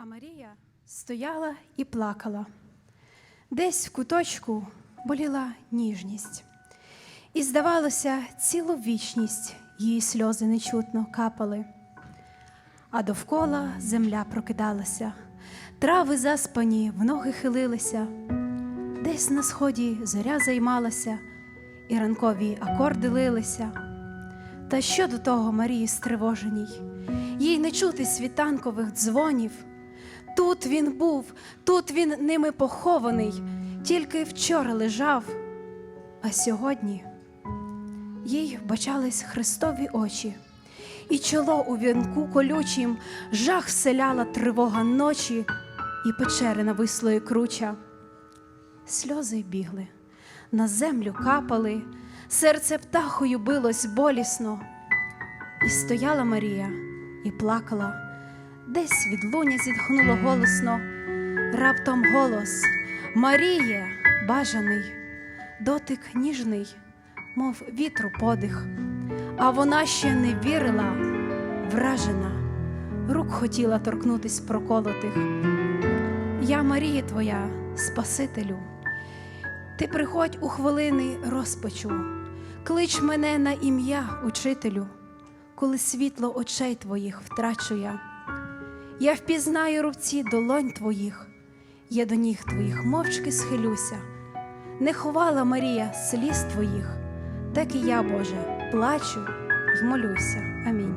А Марія стояла і плакала. Десь в куточку боліла ніжність. І, здавалося, цілу вічність її сльози нечутно капали. А довкола земля прокидалася, трави заспані в ноги хилилися. Десь на сході зоря займалася, і ранкові акорди лилися. Та що до того Марії стривоженій, їй не чути світанкових дзвонів. Тут він був, тут він ними похований, тільки вчора лежав, а сьогодні їй бачались Христові очі, і чоло у вінку колючім жах вселяла тривога ночі, і печери навислої круча. Сльози бігли, на землю капали, серце птахою билось болісно. І стояла Марія і плакала, десь від луня зітхнуло голосно, раптом голос Маріє, бажаний, дотик ніжний, мов вітру подих, а вона ще не вірила, вражена, рук хотіла торкнутись проколотих. Я Марія твоя, Спасителю, ти приходь у хвилини розпачу, клич мене на ім'я, учителю, коли світло очей твоїх втрачу я. Я впізнаю рубці долонь твоїх, я до ніг твоїх мовчки схилюся. Не ховала Марія сліз твоїх, так і я, Боже, плачу й молюся. Амінь.